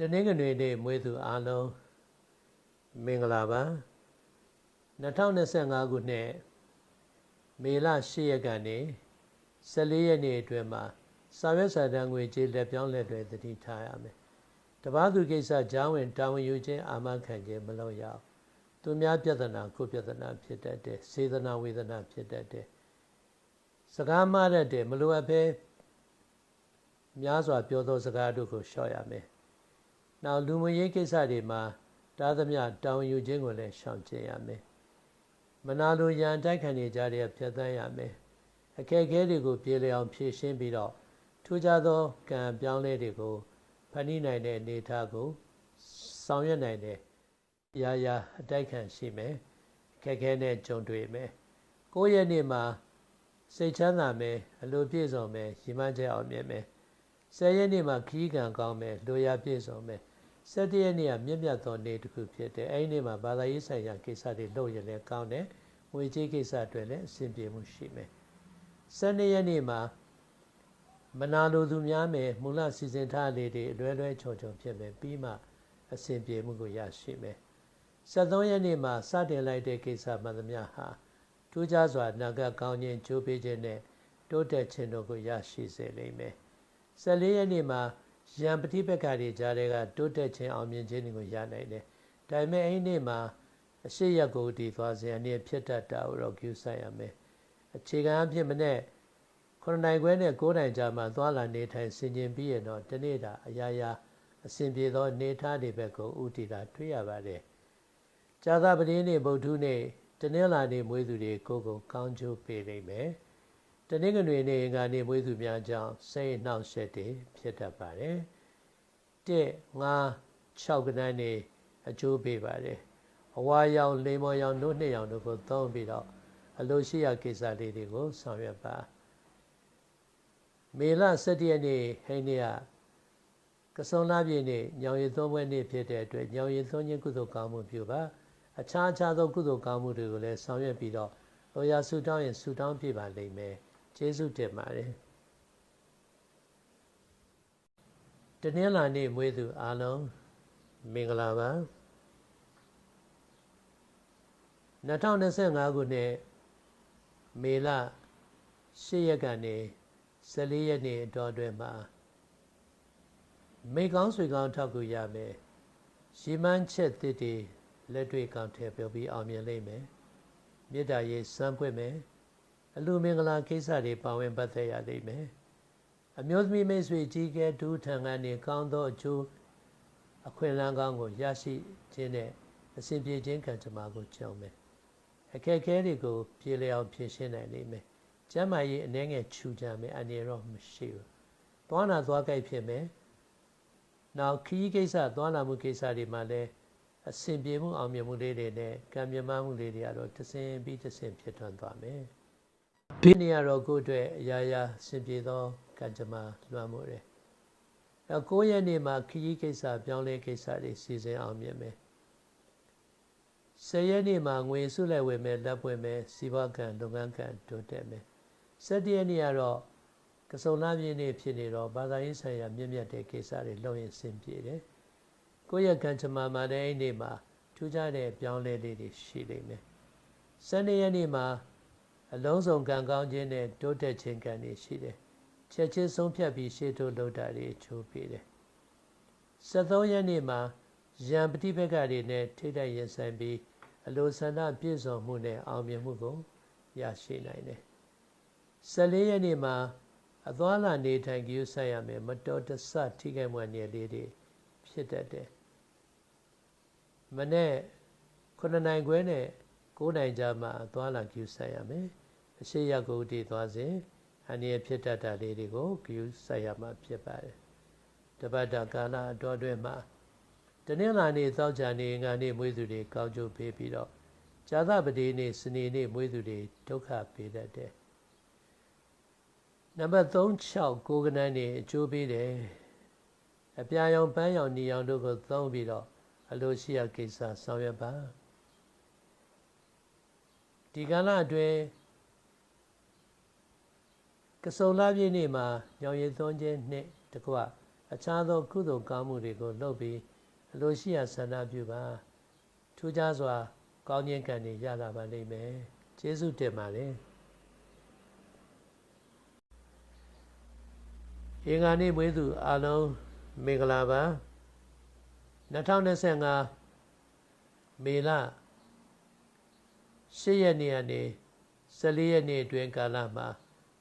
တနင်္ဂနွေနေ့မွေးသူအားလုံးမင်္ဂလာပါ2025ခုနှစ်မေလ10ရက်ကနေ14ရက်နေ့အတွင်းမှာစာရွက်စာတမ်းငွေကြေးလက်ပြောင်းလက်တွေတတိထားရမယ်တပားသူကိစ္စကြားဝင်တာဝန်ယူခြင်းအာမခံခြင်းမလုပ်ရအောင်သူများပြဿနာကိုပြဿနာဖြစ်တတ်တယ်စေတနာဝေဒနာဖြစ်တတ်တယ်စကားမှားတတ်တယ်မလိုအပ်ဘဲများစွာပြောသောစကားတို့ကိုရှော့ရမယ်။ နောက်လူမှုရေးကိစ္စတွေမှာတားသမျှတောင်းယူခြင်းကိုလည်းရှောင်ကျဉ်ရမယ်။မနာလိုရန်တိုက်ခံနေကြတဲ့ဖြတ်သန်းရမယ်။အခက်အခဲတွေကိုပြေလည်အောင်ဖြေရှင်းပြီးတော့ထူးခြားသောကံပြောင်းလဲတွေကိုဖန်တီးနိုင်တဲ့အနေအထားကိုဆောင်ရွက်နိုင်တဲ့ရာရာအတိုက်ခံရှိမယ်။အခက်အခဲနဲ့ကြုံတွေ့မယ်။ကိုယ့်ရဲ့နေ့မှာစိတ်ချမ်းသာမယ်အလိုပြည့်စုံမယ်ရည်မှန်းချက်အောင်မြင်မယ်။ဆယ်ရက်နေ့မှာခီးကံကောင်းမယ်လူရပြည့်စုံမယ် ၁၇ရက်နေ့ကမြင့်မြတ်သောနေ့တစ်ခုဖြစ်တယ်အဲဒီနေ့မှာဘာသာရေးဆိုင်ရာကိစ္စတွေလုပ်ရင်လည်းကောင်းတယ်ငွေကြေးကိစ္စတွေလည်းအဆင်ပြေမှုရှိမယ်၁၂ရက်နေ့မှာမနာလိုသူများမယ်မူလစီစဉ်ထားလေးတွေအလွဲလွဲချုံချုံဖြစ်မယ်ပြီးမှအဆင်ပြေမှုကိုရရှိမယ်73ရက်နေ့မှာစတင်လိုက်တဲ့ကိစ္စမှန်သမျှဟာထူးခြားစွာနာဂတ်ကောင်းခြင်းကြိုးပေးခြင်းနဲ့တိုးတက်ခြင်းတို့ကိုရရှိစေလိမ့်မယ်။14ရက်နေ့မှာ ရန်ပฏิပက္ခတွေကြားတဲ့ကတိုးတက်ခြင်းအောင်မြင်ခြင်းတွေကိုရနိုင်တယ်။ဒါပေမဲ့အဲ့ဒီနေ့မှာအရှိရက်ကိုတည်သွားစေအနေဖြစ်တတ်တာကိုတော့ကျူးဆိုင်ရမယ်။အခြေခံအဖြစ်မနဲ့9နိုင်ခွဲနဲ့9နိုင်ကြာမှသွားလာနေထိုင်ဆင်ခြင်ပြီးရင်တော့ဒီနေ့တာအရာရာအစဉ်ပြေသောနေထားတွေဘက်ကိုဥတည်တာတွေ့ရပါတယ်။ဇာသပတိနေ့ဗုဒ္ဓနေ့တနင်္လာနေ့မွေးသူတွေကိုကိုကောင်းကျိုးပေးနိုင်မယ်။ တနင်္ဂနွေနေ့ကနေမွေးသူများကြောင့်စိတ်နှောက်ယှက်တွေဖြစ်တတ်ပါတယ်။1 5 6ကနန်းနေအကျိုးပေးပါတယ်။အဝါရောင်လိမ္မော်ရောင်နှုတ်နှစ်ရောင်တို့ကိုသုံးပြီးတော့အလိုရှိရာကိစ္စလေးတွေကိုဆောင်ရွက်ပါ။မေလ17ရက်နေ့ဟိန်းနေ့ကကစုံလာပြည့်နေ့ညောင်ရည်သုံးပွဲနေ့ဖြစ်တဲ့အတွက်ညောင်ရည်သုံးခြင်းကုသိုလ်ကောင်းမှုပြုပါ။အခြားအခြားသောကုသိုလ်ကောင်းမှုတွေကိုလည်းဆောင်ရွက်ပြီးတော့လိုရာဆူတောင်းရင်ဆူတောင်းပြပါလိမ့်မယ်။ ကျေးဇူးတင်ပါတယ်တနင်္လာနေ့မွေးသူအားလုံးမင်္ဂလာပါ2025ခုနှစ်မေလ10ရက်ကနေ14ရက်နေ့အတွင်းအတွင်းမှာမိကောင်းဆွေကောင်းထောက်ကူရမယ်ရီမန်းချက်တစ်တွေလက်တွေ့ကောင်းထည့်ပြောပြီးအောင်မြင်လိမ့်မယ်မေတ္တာရေးစမ်းပွင့်မယ် အလူမင်္ဂလာကိစ္စတွေပါဝင်ပတ်သက်ရလိမ့်မယ်အမျိုးသမီးမိတ်ဆွေကြီးကဲဒူးထံကနေကောင်းသောအကျိုးအခွင့်အလမ်းကောင်းကိုရရှိခြင်းနဲ့အစဉ်ပြေခြင်းကံကြမ္မာကိုကြောင်းမယ်အခက်အခဲတွေကိုပြေလည်အောင်ဖြေရှင်းနိုင်လိမ့်မယ်ကျမ်းမာရေးအနှဲငယ်ခြူကြမယ်အနေရောမရှိဘူးသွားနာသွားကြိုက်ဖြစ်မယ်နောက်ခီးကိစ္စသွားလာမှုကိစ္စတွေမှာလည်းအစဉ်ပြေမှုအောင်မြင်မှုလေးတွေနဲ့ကံမြမမှုလေးတွေကတော့တဆင်ပြီးတဆင်ဖြစ်ထွန်းသွားမယ် ဘေးနေရတော့ကိုယ့်အတွက်အရာရာဆင်ပြေသောကံကြမ္မာလွှမ်းမိုးတယ်။အဲ9ရက်နေ့မှာခရီးကိစ္စပြောင်းလဲကိစ္စတွေစီစဉ်အောင်မြင်မယ်။10ရက်နေ့မှာငွေစုလိုက်ဝယ်မယ်လက်ပွင့်မယ်စီးပွားကံလုပ်ငန်းကံတိုးတက်မယ်။17ရက်နေ့ကတော့ကစုံလာပြည့်နေ့ဖြစ်နေတော့ဘာသာရေးဆိုင်ရာမြင့်မြတ်တဲ့ကိစ္စတွေလုပ်ရင်ဆင်ပြေတယ်။ကိုယ့်ရဲ့ကံကြမ္မာမှာလည်းအဲ့ဒီနေ့မှာထူးခြားတဲ့ပြောင်းလဲလေးတွေရှိလိမ့်မယ်။12ရက်နေ့မှာ အလုံးစုံကံကောင်းခြင်းနဲ့တိုးတက်ခြင်းကံတွေရှိတယ်။ချက်ချင်းဆုံးဖြတ်ပြီးရှေ့တိုးလုပ်တာတွေချိုးပေးတယ်။73ရက်နေ့မှာရံပฏิပက္ခတွေနဲ့ထိတ်တိုက်ရင်ဆိုင်ပြီးအလိုဆန္ဒပြည့်စုံမှုနဲ့အောင်မြင်မှုကိုရရှိနိုင်တယ်။14ရက်နေ့မှာအသွားလာနေထိုင်ကြည့်ဆိုင်ရမယ်မတော်တဆထိခိုက်မှုနေလေးတွေဖြစ်တတ်တယ်။မနေ့9နိုင်ခွဲနဲ့ 9နိုင်ကြာမှသွားလာကြည့်ဆိုင်ရမယ်အရှိရကိုတည်သွားစဉ်အနည်းဖြစ်တတ်တာလေးတွေကိုကြည့်ဆိုင်ရမှာဖြစ်ပါတယ်တပတ်တာကာလအတော်အတွင်းမှာတနင်္လာနေ့သောကြာနေ့ငါနေ့မွေးသူတွေကောင်းကျိုးပေးပြီးတော့ဇာသပတိနေ့စနေနေ့မွေးသူတွေဒုက္ခပေးတတ်တယ်နံပါတ်3 6ကိုကနန်းနေအကျိုးပေးတယ်အပြာရောင်ပန်းရောင်နီရောင်တို့ကိုသုံးပြီးတော့အလိုရှိရာကိစ္စဆောင်ရွက်ပါ ဒီကာလအတွင်းကစုံလာပြည့်နေ့မှာညောင်ရည်သွန်းခြင်းနှင့်တကွအခြားသောကုသိုလ်ကောင်းမှုတွေကိုလုပ်ပြီးအလိုရှိရာဆန္ဒပြုပါထူးခြားစွာ ကောင်းခြင်းကံတွေရလာပါလိမ့်မယ်ကျေးဇူးတင်ပါတယ်အင်္ဂါနေ့မွေးသူအားလုံးမင်္ဂလာပါ2025မေလ ၈ရက်နေ့ကနေ14ရက်နေ့အတွင်းကာလမှာ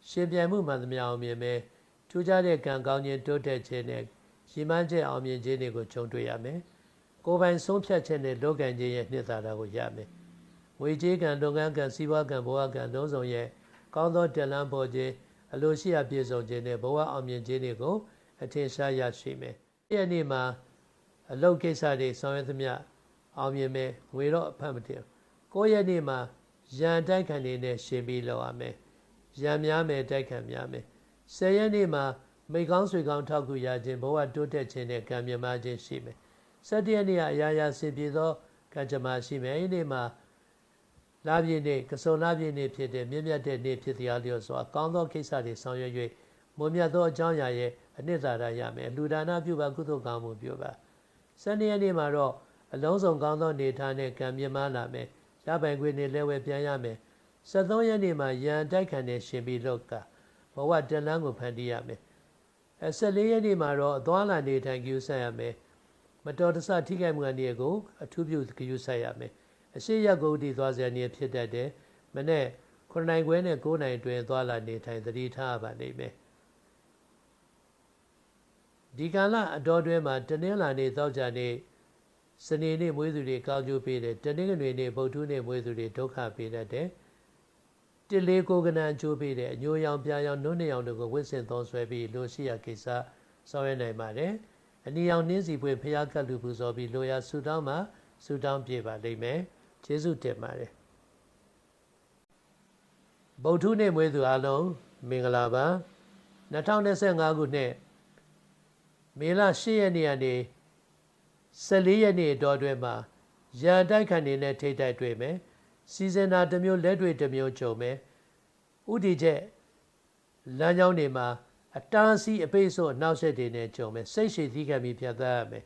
ရှင်ပြန်မှုမှန်သမျှအောင်မြင်မယ်ထူးခြားတဲ့ကံကောင်းခြင်းတိုးတက်ခြင်းနဲ့ရည်မှန်းချက်အောင်မြင်ခြင်းတွေကိုခြုံတွေ့ရမယ်ကိုယ်ပိုင်ဆုံးဖြတ်ခြင်းနဲ့လောကံခြင်းရဲ့နှစ်သာရကိုရမယ်ဝေကြီးကံလုပ်ငန်းကံစီးပွားကံဘဝကံလုံးစုံရဲ့ကောင်းသောတလန်းပေါ်ခြင်းအလိုရှိရာပြည့်စုံခြင်းနဲ့ဘဝအောင်မြင်ခြင်းတွေကိုအထင်ရှားရရှိမယ်။ဒီနေ့မှာအလုတ်ကိစ္စတွေဆောင်ရွက်သမျှအောင်မြင်မယ်ငွေတော့အဖတ်မတင်ဘူး 9ရက်နေ့မှာရန်တိုက်ခံနေနဲ့ရှင်ပြီးလောက်ရမယ်ရန်များမယ်တိုက်ခံများမယ်10ရက်နေ့မှာမိကောင်းဆွေကောင်းထောက်ကူရခြင်းဘဝတိုးတက်ခြင်းနဲ့ကံမြမခြင်းရှိမယ်17ရက်နေ့ကအရာရာစင်ပြေသောကံကြမ္မာရှိမယ်အဲ့ဒီမှာလာပြည့်နေ့ကစုံလာပြည့်နေ့ဖြစ်တဲ့မြင့်မြတ်တဲ့နေ့ဖြစ်တရားလျော်စွာကောင်းသောကိစ္စတွေဆောင်ရွက်၍မွန်မြတ်သောအကြောင်းအရာရဲ့အနှစ်သာရရမယ်လူဒါနပြုပါကုသိုလ်ကောင်းမှုပြုပါ၁၂ရက်နေ့မှာတော့အလုံးစုံကောင်းသောနေထိုင်နဲ့ကံမြင့်မားလာမယ် ရပိုင်ခွေနေလဲဝဲပြန်ရမယ်73ရက်နေ့မှာရန်တိုက်ခံတဲ့ရှင်ပြီးလောက်ကဘဝတလန်းကိုဖန်တီးရမယ်အဲ14ရက်နေ့မှာတော့အသွားလာနေထိုင်ကြည့်ဆက်ရမယ်မတော်တဆထိခိုက်မှုအနေကိုအထူးပြုကြည့်ဆက်ရမယ်အရှိရကုတ်တီသွားစရာနေဖြစ်တတ်တယ်မနေ့9နိုင်ခွဲနဲ့9နိုင်တွင်သွားလာနေထိုင်သတိထားပါလိမ့်မယ်ဒီကာလအတော်တွဲမှာတနင်္လာနေ့သောကြာနေ့ စနေနေ့မွေးသူတွေကောင်းကျိုးပေးတယ်တနင်္ဂနွေနေ့ဗုဒ္ဓနေ့မွေးသူတွေဒုက္ခပေးတတ်တယ်တလေးကိုကနန်ကျိုးပေးတယ်အညိုရောင်ပြာရောင်နုနေရောင်တို့ကိုဝစ်စင်သုံးဆွဲပြီးလိုရှိရာကိစ္စဆောင်ရွက်နိုင်ပါတယ်အနီရောင်နှင်းစီပွေဖျားကတ်လူပူဇော်ပြီးလိုရာဆူတောင်းမှာဆူတောင်းပြပါလိမ့်မယ်ကျေးဇူးတင်ပါတယ်ဗုဒ္ဓနေ့မွေးသူအလုံးမင်္ဂလာပါ2025ခုနှစ်မေလ10ရက်နေ့ကနေ 14ရက်နေ့တော်တွင်မှာရန်တိုက်ခံနေတဲ့ထိတ်တိုက်တွေ့မယ်စီဇန်နာတစ်မျိုးလက်တွေ့တစ်မျိုးကြုံမယ်ဥတီချက်လမ်းကြောင်းတွေမှာအတားစီအပိတ်ဆို့နောက်ဆက်တွေနဲ့ကြုံမယ်စိတ်ရှိသီးခံပြီးဖြတ်သန်းရမယ်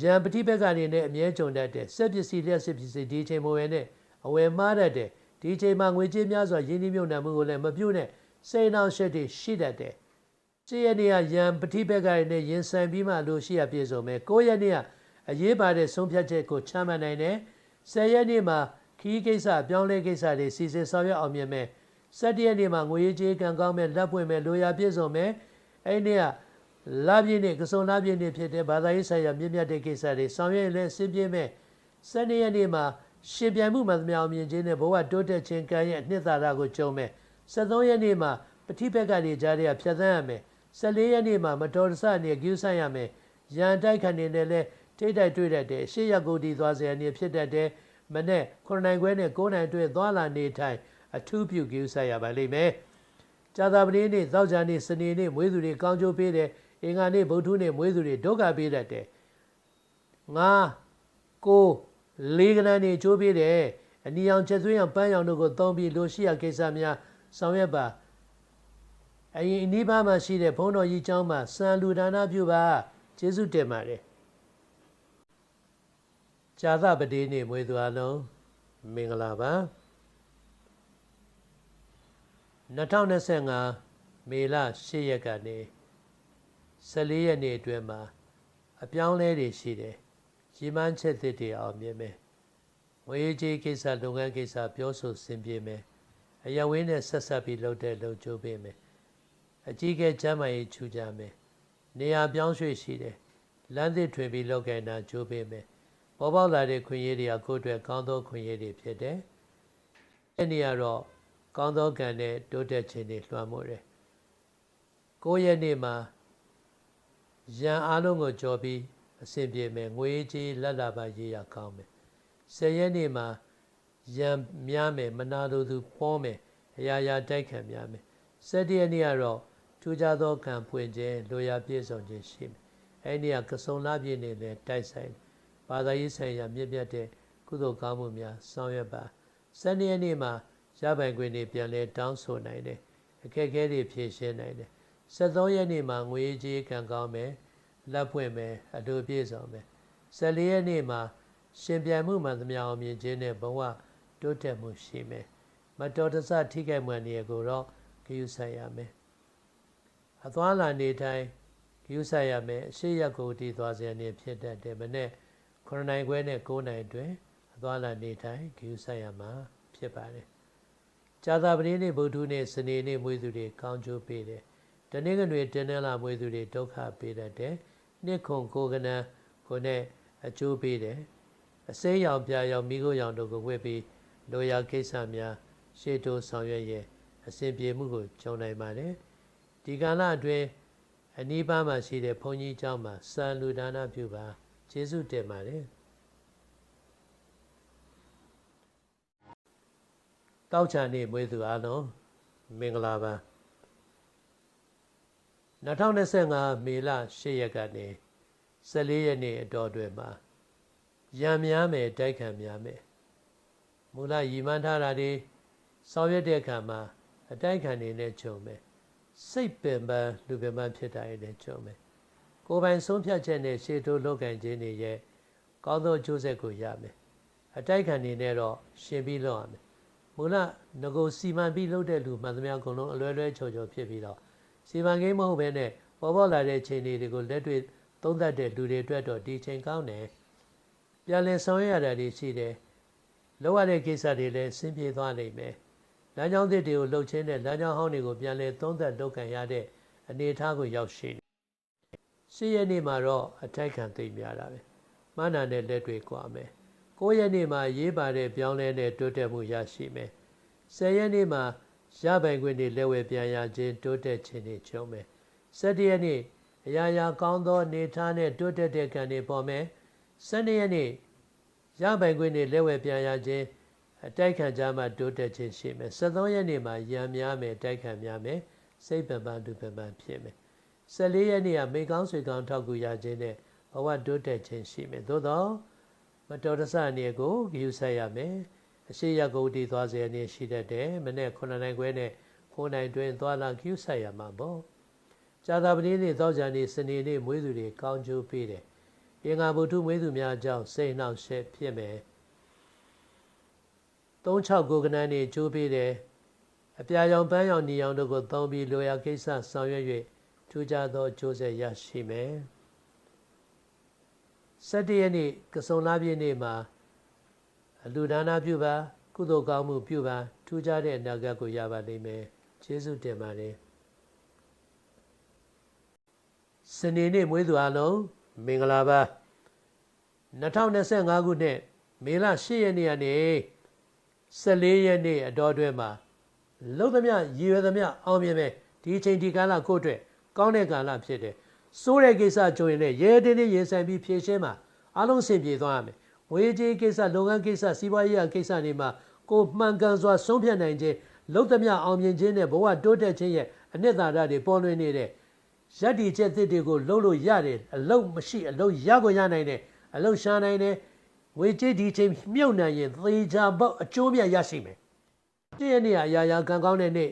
ရန်ပฏิဘက်ကနေနဲ့အမြဲကြုံတတ်တဲ့စက်ပစ္စည်းလျှက်စစ်ပစ္စည်းဒီချိန်မဝယ်နဲ့အဝယ်မှားတတ်တဲ့ဒီချိန်မှာငွေကြေးများစွာရင်းနှီးမြှုပ်နှံမှုကိုလည်းမပြုတ်နဲ့စိတ်နှောင့်ယှက်တွေရှိတတ်တယ်။ 7ရက်နေ့ကရန်ပฏิဘက်ကနေနဲ့ရင်ဆိုင်ပြီးမှလို့ရှိရပြည့်စုံမယ်။9ရက်နေ့ကအရေးပါတဲ့ဆုံးဖြတ်ချက်ကိုချမှတ်နိုင်တယ်။10ရက်နေ့မှာခီးကိစ္စပြောင်းလဲကိစ္စတွေစီစဉ်ဆောင်ရွက်အောင်မြင်မယ်။17ရက်နေ့မှာငွေကြေးကံကောင်းမဲ့လက်ပွင့်မဲ့လိုရာပြည့်စုံမယ်။အဲ့ဒီနေ့ကလပြည့်နေ့ကစုံလပြည့်နေ့ဖြစ်တဲ့ဘာသာရေးဆိုင်ရာမြင့်မြတ်တဲ့ကိစ္စတွေဆောင်ရွက်လဲစင်ပြေမဲ့စနေရက်နေ့မှာရှင်ပြိုင်မှုမှန်သမျှအောင်မြင်ခြင်းနဲ့ဘဝတိုးတက်ခြင်းကံရဲ့အနှစ်သာရကိုကြုံမဲ့73ရက်နေ့မှာပဋိပက္ခတွေကြားထဲကဖြတ်သန်းရမယ် 14ရက်နေ့မှာမတော်တဆနဲ့ကျူးဆန့်ရမယ်ရန်တိုက်ခံနေတယ်လဲထိတ်တိုက်တွေ့တတ်တယ်ရှေ့ရက်ကိုဒီသွားစရာနေဖြစ်တတ်တယ်မနေ့9နိုင်ခွဲနဲ့9နိုင်တွေ့သွားလာနေထိုင်အထူးပြုကျူးဆန့်ရပါလိမ့်မယ်ကြာသပတေးနေ့သောကြာနေ့စနေနေ့မွေးသူတွေကောင်းကျိုးပေးတယ်အင်္ဂါနေ့ဗုဒ္ဓနေ့မွေးသူတွေဒုက္ခပေးတတ်တယ်ငါကိုလေးကနန်းနေချိုးပေးတယ်အနီအောင်ချက်သွင်းအောင်ပန်းရောင်တို့ကိုသုံးပြီးလိုရှိရာကိစ္စများဆောင်ရွက်ပါ အရင်အနိဗ္ဗာန်မှာရှိတဲ့ဘုန်းတော်ကြီးကျောင်းမှာစံလူဒါနပြုပါကျေးဇူးတင်ပါတယ်ဇာသပတိနေ့မွေးသူအလုံးမင်္ဂလာပါ2025မေလ10ရက်ကနေ14ရက်နေ့အတွင်းမှာအပြောင်းလဲတွေရှိတယ်ရည်မှန်းချက်သစ်တွေအောင်မြင်မယ်ငွေကြေးကိစ္စလုပ်ငန်းကိစ္စပြောဆိုဆင်ပြေမယ်အရဝင်းနဲ့ဆက်ဆက်ပြီးလုပ်တဲ့လုပ်ကြိုးပေးမယ် အကြီးကဲကျမ်းမာရေးချူကြမယ်နေရာပြောင်းရွှေ့ရှိတယ်လမ်းသစ်ထွင်ပြီးလုပ်ကိုင်တာကြိုးပေးမယ်ပေါ်ပေါက်လာတဲ့ခွင့်ရတွေကကိုယ့်အတွက်ကောင်းသောခွင့်ရတွေဖြစ်တယ်အဲ့ဒီကတော့ကောင်းသောကံနဲ့တိုးတက်ခြင်းတွေလွှမ်းမိုးတယ်ကိုယ့်ရဲ့နေ့မှာရန်အားလုံးကိုကြော်ပြီးအဆင်ပြေမယ်ငွေကြေးလက်လာပါရေးရကောင်းမယ်ဆယ်ရက်နေ့မှာရံများမယ်မနာလိုသူပေါ်မယ်အရာရာတိုက်ခံများမယ်ဆယ်တရက်နေ့ကတော့ ထူးခြားသောကံဖွင့်ခြင်းလိုရာပြည့်စုံခြင်းရှိမယ်အဲ့ဒီကကစုံလာပြည့်နေလဲတိုက်ဆိုင်ဘာသာရေးဆိုင်ရာမြင့်မြတ်တဲ့ကုသိုလ်ကောင်းမှုများဆောင်ရွက်ပါဆယ်ရက်နေ့မှာရပိုင်ခွင့်တွေပြန်လဲတောင်းဆိုနိုင်တယ်အခက်အခဲတွေဖြေရှင်းနိုင်တယ်73ရက်နေ့မှာငွေကြေးကံကောင်းမယ်လက်ပွင့်မယ်အတူပြည့်စုံမယ်14ရက်နေ့မှာရှင်ပြန်မှုမှန်သမျှအောင်မြင်ခြင်းနဲ့ဘဝတိုးတက်မှုရှိမယ်မတော်တဆထိခိုက်မှုအနေကိုတော့ဂရုစိုက်ရမယ် အသွားလာနေတိုင်းဂရုစိုက်ရမယ်အရှိရက်ကိုတည်သွားစေနေဖြစ်တတ်တယ်မနေ့9နိုင်ခွဲနဲ့9နိုင်အတွင်းအသွားလာနေတိုင်းဂရုစိုက်ရမှာဖြစ်ပါတယ်ကြာသာပတိနေ့ဗုဒ္ဓနေ့စနေနေ့မွေးသူတွေကောင်းကျိုးပေးတယ်တနေ့ကတွေတင်းနှလာမွေးသူတွေဒုက္ခပေးတတ်တယ်နှစ်ခုကိုကနန်းကိုနဲ့အကျိုးပေးတယ်အစိမ်းရောင်ပြာရောင်မိခိုးရောင်တို့ကိုဝတ်ပြီးလိုရာကိစ္စများရှေ့တိုးဆောင်ရွက်ရဲ့အစဉ်ပြေမှုကိုကြုံနိုင်ပါတယ် ဒီကာလအတွင်းအနီးပါးမှာရှိတဲ့ဘုန်းကြီးကျောင်းမှာစံလူဒါနပြုပါကျေးဇူးတင်ပါတယ်တောက်ချာနေ့မွေးသူအားလုံးမင်္ဂလာပါ2025မေလ10ရက်ကနေ14ရက်နေ့အတော်တွင်မှာရံများမယ်တိုက်ခံများမယ်မူလရည်မှန်းထားတာတွေဆောင်ရွက်တဲ့အခါမှာအတိုက်ခံနေနဲ့ခြုံမယ် စိတ်ပင်ပန်းလူပင်ပန်းဖြစ်တာရဲ့နဲ့ခြုံမယ်ကိုယ်ပိုင်ဆုံးဖြတ်ချက်နဲ့ရှေ့တိုးလုပ်ကင်ခြင်းတွေရဲ့ကောင်းသောအကျိုးဆက်ကိုရမယ်အတိုက်ခံနေနဲ့တော့ရှင်ပြီးလုပ်ရမယ်မူလငကိုစီမံပြီးလုပ်တဲ့လူမှန်သမျှအကုန်လုံးအလွယ်လွယ်ချော်ချော်ဖြစ်ပြီးတော့စီမံကိန်းမဟုတ်ဘဲနဲ့ပေါ်ပေါ်လာတဲ့ချိန်တွေကိုလက်တွေ့သုံးသပ်တဲ့လူတွေအတွက်တော့ဒီချိန်ကောင်းတယ်ပြန်လည်ဆောင်ရွက်ရတာတွေရှိတယ်လောက်ရတဲ့ကိစ္စတွေလည်းဆင်းပြေသွားနိုင်မယ် လမ်းကြောင်းသစ်တွေကိုလှုပ်ချင်းတဲ့လမ်းကြောင်းဟောင်းတွေကိုပြန်လည်သုံးသပ်လုပ်ကံရတဲ့အနေအထားကိုရောက်ရှိတယ်ရှစ်ရက်နေ့မှာတော့အထိုက်ခံသိမ့်များတာပဲမနာနဲ့လက်တွေကွာမယ်9ရက်နေ့မှာရေးပါတဲ့ပြောင်းလဲတဲ့တိုးတက်မှုရရှိမယ်10ရက်နေ့မှာရပိုင်ခွင့်တွေလက်ဝဲပြန်ရခြင်းတိုးတက်ခြင်းတွေကျုံမယ်17ရက်နေ့အရာရာကောင်းသောနေထားနဲ့တိုးတက်တဲ့ကံတွေပေါ်မယ်12ရက်နေ့ရပိုင်ခွင့်တွေလက်ဝဲပြန်ရခြင်းအ တိုက်ခံကြမှာတိုးတက်ခြင်းရှိမယ်73ရက်နေ့မှာရံများမယ်တိုက်ခံများမယ်စိတ်ပန်ပန်ဒုပန်ပန်ဖြစ်မယ်14ရက်နေ့ကမိကောင်းဆွေကောင်းထောက်ကူရခြင်းနဲ့ဘဝတိုးတက်ခြင်းရှိမယ်သို့တော့မတော်တဆအနေကိုဂရုစိုက်ရမယ်အရှိရကုတ်တီသွားစေအနေရှိတတ်တယ်မနေ့9နိုင်ခွဲနဲ့9နိုင်တွင်သွားလာဂရုစိုက်ရမှာပေါ့ဇာတာပတိနေ့သောကြနေ့စနေနေ့မွေးသူတွေကောင်းကျိုးပေးတယ်အင်္ဂါဗုဒ္ဓမွေးသူများအကြောင်းစိတ်နှောက်ရှက်ဖြစ်မယ် 36ကိုကနန်းနေကျိုးပေးတယ်အပြာရောင်ပန်းရောင်ညီရောင်တို့ကိုသုံးပြီးလိုရာကိစ္စဆောင်ရွက်၍ထူးခြားသောကျိုးဆက်ရရှိမယ်17ရက်နေ့ကစုံလာပြည့်နေ့မှာအလူဒါနာပြုပါ ကုသိုလ်ကောင်းမှုပြုပါထူးခြားတဲ့အနာဂတ်ကိုရပါလိမ့်မယ်ကျေးဇူးတင်ပါတယ်စနေနေ့မွေးသူအလုံးမင်္ဂလာပါ2025ခုနှစ်မေလ10ရက်နေ့ကနေ 14ရက်နေ့အတော်အတွင်းမှာလုံသမျှရည်ရွယ်သမျှအောင်မြင်မယ်ဒီအချိန်ဒီကာလကိုအတွက်ကောင်းတဲ့ကာလဖြစ်တယ်စိုးတဲ့ကိစ္စကြုံရင်လည်းရဲတင်းတင်းရင်ဆိုင်ပြီးဖြေရှင်းမှာအလုံးစင်ပြေသွားရမယ်ငွေကြေးကိစ္စလုပ်ငန်းကိစ္စစီးပွားရေးကိစ္စတွေမှာကိုမှန်ကန်စွာဆုံးဖြတ်နိုင်ခြင်းလုံသမျှအောင်မြင်ခြင်းနဲ့ဘဝတိုးတက်ခြင်းရဲ့အနှစ်သာရတွေပေါ်လွင်နေတဲ့ရည်တည်ချက်သစ်တွေကိုလှုပ်လို့ရတယ်အလုတ်မရှိအလုတ်ရကိုရနိုင်တယ်အလုတ်ရှာနိုင်တယ် ဝေကြေးဒီချိန်မြုပ်နိုင်ရင်သေချာပေါက်အကျိုးမြတ်ရရှိမယ်။တစ်ရက်နေ့အရာရာကံကောင်းတဲ့နေ့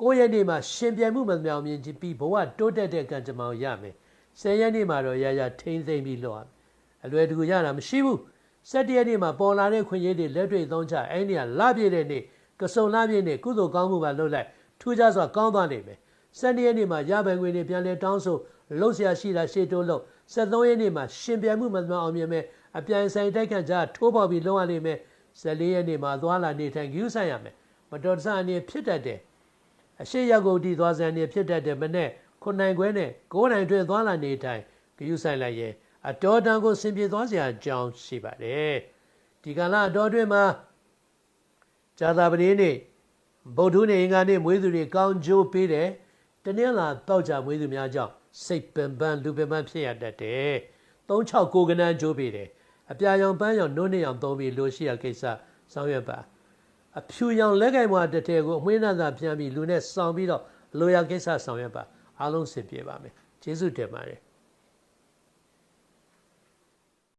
ကိုရက်နေ့မှာရှင်ပြိုင်မှုမမြောင်မြင်ပြီးဘဝတိုးတက်တဲ့ကံကြမ္မာကိုရမယ်။ဆယ်ရက်နေ့မှာတော့ရာရာထိမ့်သိမ့်ပြီးလောရမယ်။အလွယ်တကူရတာမရှိဘူး။၁၇ရက်နေ့မှာပေါ်လာတဲ့ခွင့်ရည်တွေလက်တွေ့သုံးချအဲ့ဒီကလပြည့်တဲ့နေ့ကစုံလပြည့်နေ့ကုသိုလ်ကောင်းမှုပါလုပ်လိုက်ထူးခြားစွာကောင်းသွားနိုင်မယ်။၁၂ရက်နေ့မှာရပိုင်ခွင့်တွေပြန်လဲတောင်းဆိုလှုပ်ရှားရှိတာရှေ့တိုးလို့73ရက်နေ့မှာရှင်ပြိုင်မှုမမြောင်အောင်မြင်မယ်။ အပြိုင်ဆိုင်တိုက်ခတ်ကြထိုးပေါက်ပြီးလုံးဝလိမ့်မယ်14ရက်နေ့မှာသွားလာနေထိုင်ကြည့်ဆိုင်ရမယ်မတော်တဆအနေဖြစ်တတ်တယ်အရှိရောက်ကိုတီသွားစံအနေဖြစ်တတ်တယ်မနဲ့ခုနိုင်ခွဲနဲ့ကိုးနိုင်တွင်သွားလာနေထိုင်ကြည့်ဆိုင်လိုက်ရင်အတော်တန်ကိုဆင်ပြေသွားစရာအကြောင်းရှိပါတယ်ဒီကလာအတော်တွင်မှာဇာတာပတိနေ့ဗုဒ္ဓနေ့အင်္ဂါနေ့မွေးသူတွေကောင်းကျိုးပေးတယ်တနင်္လာတောက်ကြမွေးသူများကြောင့်စိတ်ပင်ပန်းလူပင်ပန်းဖြစ်ရတတ်တယ်36ကနန်းကျိုးပေးတယ် အပြာရောင်ပန်းရောင်နိုးနေအောင်သုံးပြီးလိုရှိရကိစ္စဆောင်ရွက်ပါအဖြူရောင်လက်ကင်ဘွားတစ်ထည်ကိုအမွှေးနှံသာပြန်ပြီးလူနဲ့ဆောင်ပြီးတော့လိုရာကိစ္စဆောင်ရွက်ပါအားလုံးစင်ပြေပါမယ်ကျေးဇူးတင်ပါတယ်